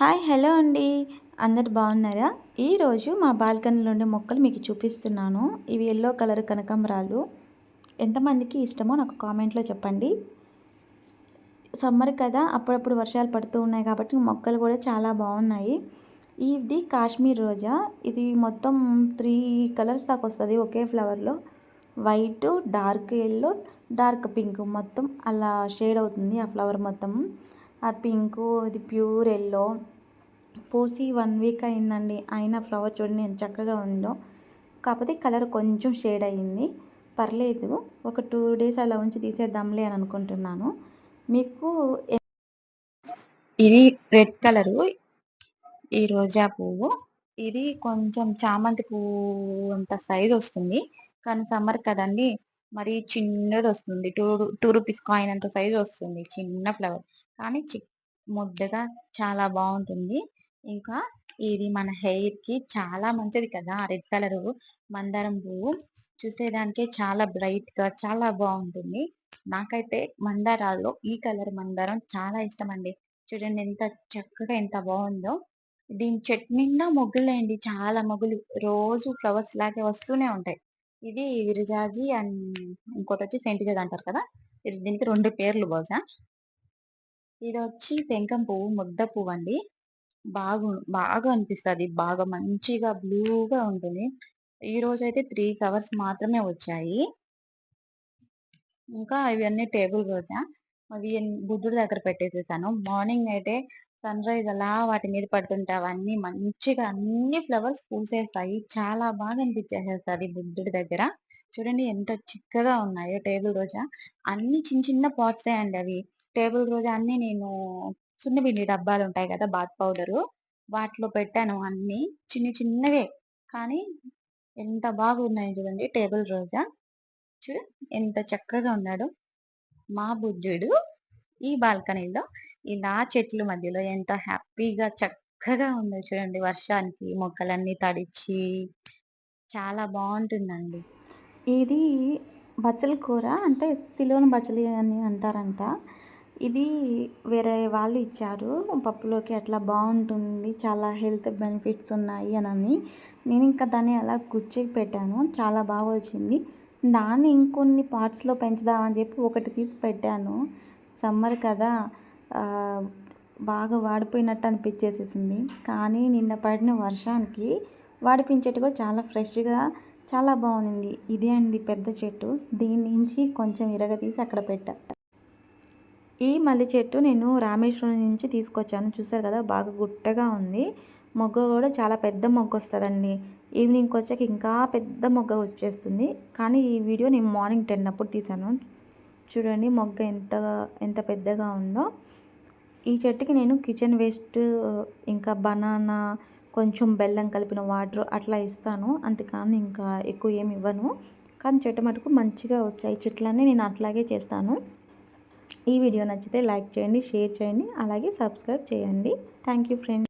Hi hello అండి. అందరు బాగున్నారా? ఈరోజు మా బాల్కనీలో ఉండే మొక్కలు మీకు చూపిస్తున్నాను. ఇవి ఎల్లో కలర్ కనకాంబరాలు. ఎంతమందికి ఇష్టమో నాకు కామెంట్లో చెప్పండి. సమ్మర్ కదా అప్పుడప్పుడు వర్షాలు పడుతూ ఉన్నాయి కాబట్టి మొక్కలు కూడా చాలా బాగున్నాయి. ఇది కాశ్మీర్ రోజా. ఇది మొత్తం త్రీ కలర్స్ దాకా వస్తుంది ఒకే ఫ్లవర్లో. White dark yellow dark pink మొత్తం అలా షేడ్ అవుతుంది ఆ ఫ్లవర్ మొత్తం. ఆ పింకు అది ప్యూర్ ఎల్లో. పూసి వన్ వీక్ అయిందండి. అయినా ఫ్లవర్ చూడండి ఎంత చక్కగా ఉందో. కాకపోతే కలర్ కొంచెం షేడ్ అయ్యింది. పర్లేదు ఒక టూ డేస్ అలా ఉంచి తీసేద్దాంలే అని అనుకుంటున్నాను. మీకు ఇది రెడ్ కలరు ఈ రోజా పువ్వు. ఇది కొంచెం చామంతి పువ్వు అంత సైజ్ వస్తుంది. కానీ సమ్మర్ కదండి మరి చిన్నది వస్తుంది. టూ టూ రూపీస్ కాయిన్ అంత సైజ్ వస్తుంది చిన్న ఫ్లవర్. కానీ చి ముద్దగా చాలా బాగుంటుంది. ఇంకా ఇది మన హెయిర్కి చాలా మంచిది కదా. రెడ్ కలర్ మందారం పువ్వు చూసేదానికే చాలా బ్రైట్గా చాలా బాగుంటుంది. నాకైతే మందారాల్లో ఈ కలర్ మందారం చాలా ఇష్టం అండి చూడండి ఎంత చక్కగా ఎంత బాగుందో. దీని చెట్టు నిండా మొగ్గులేండి చాలా మొగ్గులు. రోజు ఫ్లవర్స్ లాగే వస్తూనే ఉంటాయి. ఇది విరజాజి అండ్ ఇంకోటి వచ్చి సెంటిజాజ్ అంటారు కదా. దీనికి రెండు పేర్లు బహుశా. ఇది వచ్చి తెంకం పువ్వు ముద్ద పువ్వు అండి బాగు బాగా అనిపిస్తుంది. బాగా మంచిగా బ్లూగా ఉంటుంది. ఈ రోజు అయితే త్రీ కవర్స్ మాత్రమే వచ్చాయి. ఇంకా ఇవన్నీ టేబుల్ రోజా అవి బుద్ధుడి దగ్గర పెట్టేసేసాను. మార్నింగ్ అయితే సన్ రైజ్ అలా వాటి మీద పడుతుంటే అవన్నీ మంచిగా అన్ని ఫ్లవర్స్ పూసేస్తాయి. చాలా బాగా అనిపించేసేస్తుంది బుద్ధుడి దగ్గర. చూడండి ఎంత చిక్కగా ఉన్నాయో టేబుల్ రోజా. అన్ని చిన్న చిన్న పాట్సే అండి అవి. టేబుల్ రోజా అన్ని నేను సున్నపిండి డబ్బాలు ఉంటాయి కదా బాత్ పౌడరు. వాటిలో పెట్టాను అన్ని చిన్న చిన్నవే. కానీ ఎంత బాగున్నాయి చూడండి టేబుల్ రోజా. చూడు ఎంత చక్కగా ఉన్నాడు. మా బుద్ధుడు ఈ బాల్కనీలో ఇలా చెట్ల మధ్యలో ఎంత హ్యాపీగా చక్కగా ఉందో చూడండి వర్షానికి మొక్కలన్నీ తడిచి. చాలా బాగుంటుందండి. ఇది బచ్చల కూర అంటే సిలోని బచ్చలి అని అంటారంట. ఇది వేరే వాళ్ళు ఇచ్చారు. పప్పులోకి అట్లా బాగుంటుంది చాలా హెల్త్ బెనిఫిట్స్ ఉన్నాయి అని నేను ఇంకా దాన్ని అలా గుచ్చి పెట్టాను. చాలా బాగా వచ్చింది. దాన్ని ఇంకొన్ని పార్ట్స్లో పెంచుదామని చెప్పి ఒకటి తీసి పెట్టాను. సమ్మర్ కదా బాగా వాడిపోయినట్టు అనిపించేసేసింది. కానీ నిన్న పడిన వర్షానికి వాడిపించేటి కూడా చాలా ఫ్రెష్గా చాలా బాగుంది. ఇదే అండి పెద్ద చెట్టు. దీని నుంచి కొంచెం ఇరగతీసి అక్కడ పెట్టా. ఈ మల్లి చెట్టు నేను రామేశ్వరం నుంచి తీసుకొచ్చాను. చూసారు కదా బాగా గుట్టగా ఉంది. మొగ్గ కూడా చాలా పెద్ద మొగ్గ వస్తుందండి. ఈవినింగ్కి వచ్చాక ఇంకా పెద్ద మొగ్గ వచ్చేస్తుంది. కానీ ఈ వీడియో నేను మార్నింగ్ టెన్ అప్పుడు తీసాను చూడండి మొగ్గ ఎంతగా ఎంత పెద్దగా ఉందో. ఈ చెట్టుకి నేను కిచెన్ వేస్ట్ ఇంకా బనానా కొంచెం బెల్లం కలిపిన వాటర్ అట్లా ఇస్తాను. అంతేకాని ఇంకా ఎక్కువ ఏమి ఇవ్వను. కానీ చెట్టు మటుకు మంచిగా వచ్చాయి. చెట్లన్నీ నేను అట్లాగే చేస్తాను. ఈ వీడియో నచ్చితే లైక్ చేయండి షేర్ చేయండి అలాగే సబ్స్క్రైబ్ చేయండి. Thank you friends